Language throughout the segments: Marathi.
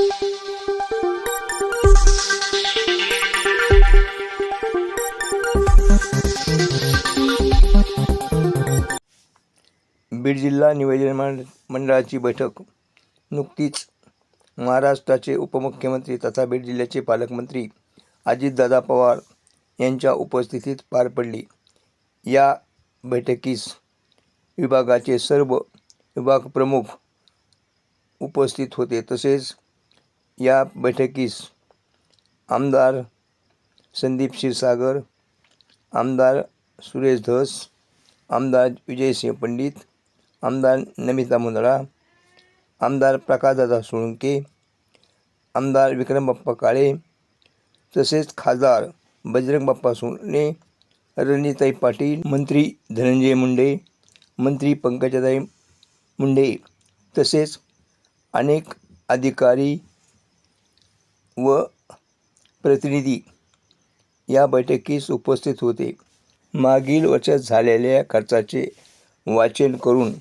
बीड जिल्हा नियोजन मंडळाची बैठक. नुकतीच महाराष्ट्राचे उपमुख्यमंत्री तथा बीड जिल्ह्याचे पालकमंत्री अजितदादा पवार यांच्या उपस्थितीत पार पडली. या बैठकीस विभागाचे सर्व विभाग प्रमुख उपस्थित होते. तसेच या बैठकीस आमदार संदीप क्षीरसागर आमदार सुरेश धस आमदार विजयसिंह पंडित आमदार नमिता मुंदडा आमदार प्रकाशदादा सोळंके आमदार विक्रम बाप्पा काळे तसेच खासदार बजरंग बाप्पा सोनवणे रणजिताई पाटील मंत्री धनंजय मुंडे मंत्री पंकजाताई मुंडे तसेच अनेक अधिकारी व प्रतिनिधी या बैठकीस उपस्थित होते. मागील वर्षात झालेल्या खर्चाचे वाचन करून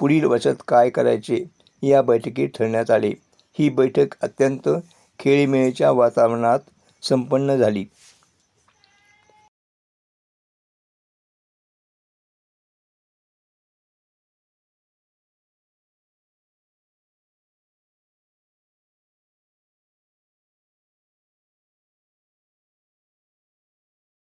पुढील वर्षात काय करायचे या बैठकीत ठरण्यात आले. ही बैठक अत्यंत खेळीमेळीच्या वातावरणात संपन्न झाली.